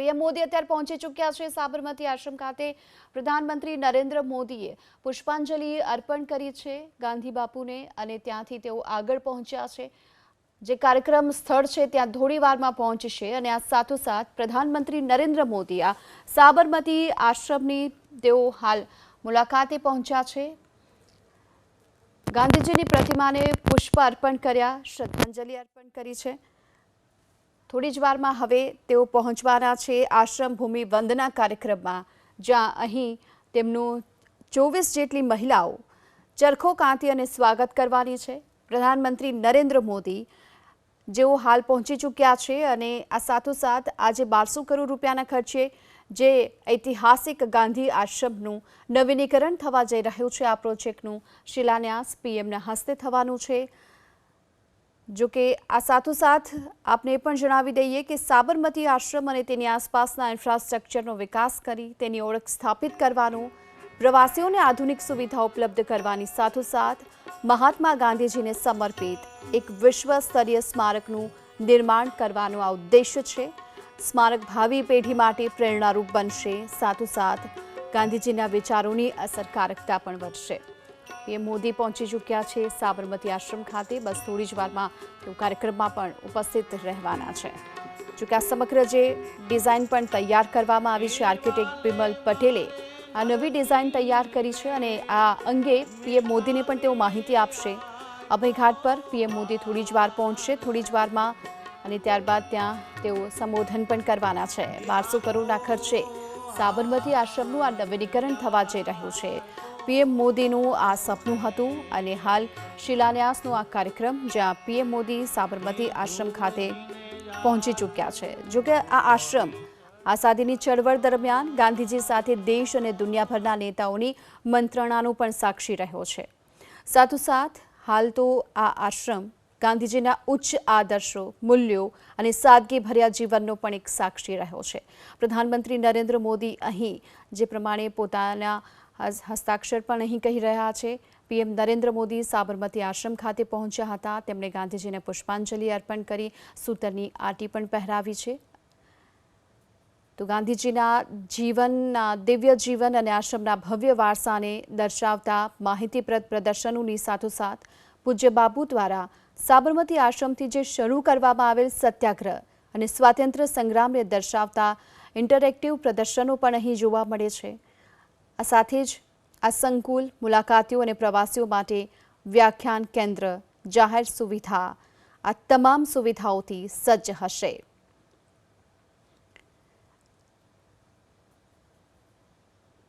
PM Modi અત્યારે પહોંચી ચૂક્યા છે સાબરમતી આશ્રમ ખાતે. પ્રધાનમંત્રી નરેન્દ્ર મોદીએ પુષ્પાંજલિ અર્પણ કરી છે ગાંધી બાપુને અને ત્યાંથી તેઓ આગળ પહોંચ્યા છે. જે કાર્યક્રમ સ્થળ છે ત્યાં થોડીવારમાં પહોંચશે અને આ સાથોસાથ પ્રધાનમંત્રી નરેન્દ્ર મોદી આ સાબરમતી આશ્રમની તેઓ હાલ મુલાકાતે પહોંચ્યા છે. ગાંધીજીની પ્રતિમાને પુષ્પ અર્પણ કર્યા, શ્રદ્ધાંજલિ અર્પણ કરી છે. થોડી જ વારમાં હવે તેઓ પહોંચવાના છે આશ્રમ ભૂમિ વંદના કાર્યક્રમમાં, જ્યાં અહીં તેમનું ચોવીસ જેટલી મહિલાઓ ચરખો કાંતી અને સ્વાગત કરવાની છે. પ્રધાનમંત્રી નરેન્દ્ર મોદી જેઓ હાલ પહોંચી ચૂક્યા છે અને આ સાથોસાથ આજે બારસો કરોડ રૂપિયાના ખર્ચે જે ઐતિહાસિક ગાંધી આશ્રમનું નવીનીકરણ થવા જઈ રહ્યું છે, આ પ્રોજેક્ટનું શિલાન્યાસ પીએમના હસ્તે થવાનું છે. જો કે આ સાથોસાથ આપને પણ જણાવી દઈએ કે સાબરમતી આશ્રમ અને તેની આસપાસના ઇન્ફ્રાસ્ટ્રક્ચરનો વિકાસ કરી તેની ઓળખ સ્થાપિત કરવાનું, પ્રવાસીઓને આધુનિક સુવિધા ઉપલબ્ધ કરવાની સાથોસાથ મહાત્મા ગાંધીજીને સમર્પિત એક વિશ્વ સ્તરીય સ્મારકનું નિર્માણ કરવાનો આ ઉદ્દેશ્ય છે. સ્મારક ભાવિ પેઢી માટે પ્રેરણારૂપ બનશે. સાથોસાથ ગાંધીજીના વિચારોની અસરકારકતા પણ વધશે. પીએમ મોદી પહોંચી ચૂક્યા છે સાબરમતી આશ્રમ ખાતે. બસ થોડી જ વારમાં તેઓ કાર્યક્રમમાં પણ ઉપસ્થિત રહેવાના છે. જોકે આ સમગ્ર જે ડિઝાઇન પણ તૈયાર કરવામાં આવી છે, આર્કિટેક્ટ બિમલ પટેલે આ નવી ડિઝાઇન તૈયાર કરી છે અને આ અંગે પીએમ મોદીને પણ તેઓ માહિતી આપશે. અભયઘાટ પર પીએમ મોદી થોડી જ વાર પહોંચશે, થોડી જ વારમાં અને ત્યારબાદ ત્યાં તેઓ સંબોધન પણ કરવાના છે. બારસો કરોડના ખર્ચે સાબરમતી આશ્રમનું આ નવીનીકરણ થવા જઈ રહ્યું છે. પીએમ મોદીનું આ સપનું હતું અને હાલ શિલાન્યાસનો આ કાર્યક્રમ જ્યાં પીએમ મોદી સાબરમતી આશ્રમ ખાતે પહોંચી ચૂક્યા છે. જોકે આ આશ્રમ આઝાદીની ચળવળ દરમિયાન ગાંધીજી સાથે દેશ અને દુનિયાભરના નેતાઓની મંત્રણાનો પણ સાક્ષી રહ્યો છે. સાથોસાથ, હાલ તો આ આશ્રમ ગાંધીજીના ઉચ્ચ આદર્શો, મૂલ્યો અને સાદગીભર્યા જીવનનો પણ એક સાક્ષી રહ્યો છે. પ્રધાનમંત્રી નરેન્દ્ર મોદી અહીં જે પ્રમાણે પોતાના હસ્તાક્ષર પણ અહીં કહી રહ્યા છે. પીએમ નરેન્દ્ર મોદી સાબરમતી આશ્રમ ખાતે પહોંચ્યા હતા. તેમણે ગાંધીજીને પુષ્પાંજલિ અર્પણ કરી, સૂતરની આટી પણ પહેરાવી છે. તો ગાંધીજીના જીવનના દિવ્ય જીવન અને આશ્રમના ભવ્ય વારસાને દર્શાવતા માહિતીપ્રદ પ્રદર્શનોની સાથોસાથ પૂજ્ય બાપુ દ્વારા સાબરમતી આશ્રમથી જે શરૂ કરવામાં આવેલ સત્યાગ્રહ અને સ્વાતંત્ર્ય સંગ્રામને દર્શાવતા ઇન્ટરેક્ટિવ પ્રદર્શનો પણ અહીં જોવા મળે છે. આ સાથે જ આ સંકુલ મુલાકાતીઓ અને પ્રવાસીઓ માટે વ્યાખ્યાન કેન્દ્ર, જાહેર સુવિધા, આ તમામ સુવિધાઓથી સજ્જ હશે.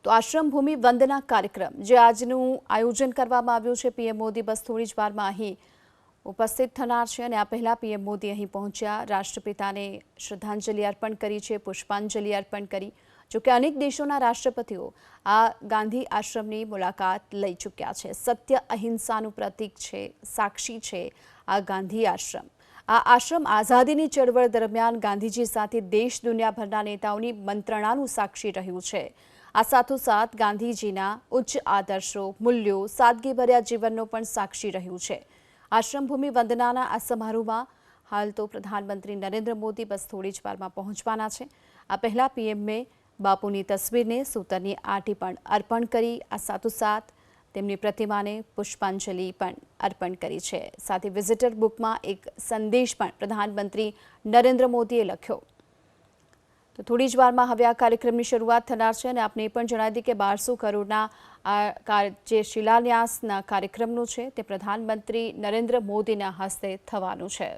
તો આશ્રમ ભૂમિ વંદના કાર્યક્રમ, જે આજનું આયોજન કરવામાં આવ્યું છે, પીએમ મોદી બસ થોડી જ વારમાં અહીં ઉપસ્થિત થનાર છે અને આ પહેલાં પીએમ મોદી અહીં પહોંચ્યા. રાષ્ટ્રપિતાને શ્રદ્ધાંજલિ અર્પણ કરી છે, પુષ્પાંજલિ અર્પણ કરી. જોકે અનેક દેશોના રાષ્ટ્રપતિઓ આ ગાંધી આશ્રમની મુલાકાત લઈ ચૂક્યા છે. સત્ય અહિંસાનું પ્રતીક છે, સાક્ષી છે આ ગાંધી આશ્રમ. આ આશ્રમ આઝાદીની ચળવળ દરમિયાન ગાંધીજી સાથે દેશ દુનિયાભરના નેતાઓની મંત્રણાનું સાક્ષી રહ્યું છે. આ સાથોસાથ ગાંધીજીના ઉચ્ચ આદર્શો, મૂલ્યો, સાદગીભર્યા જીવનનો પણ સાક્ષી રહ્યું છે. આશ્રમભૂમિ વંદનાના આ સમારોહમાં હાલ તો પ્રધાનમંત્રી નરેન્દ્ર મોદી બસ થોડી જ વારમાં પહોંચવાના છે. આ પહેલાં પીએમએ બાપુની તસવીરને સૂતરની આટી પણ અર્પણ કરી, આ સાથોસાથ તેમની પ્રતિમાને પુષ્પાંજલિ પણ અર્પણ કરી છે. સાથે વિઝિટર બુકમાં એક સંદેશ પણ પ્રધાનમંત્રી નરેન્દ્ર મોદીએ લખ્યો. તો થોડી જ વારમાં હવે આ કાર્યક્રમની શરૂઆત થનાર છે અને આપને એ પણ જણાવી દઈએ કે બારસો કરોડના આ જે શિલાન્યાસના કાર્યક્રમનું છે તે પ્રધાનમંત્રી નરેન્દ્ર મોદીના હસ્તે થવાનું છે.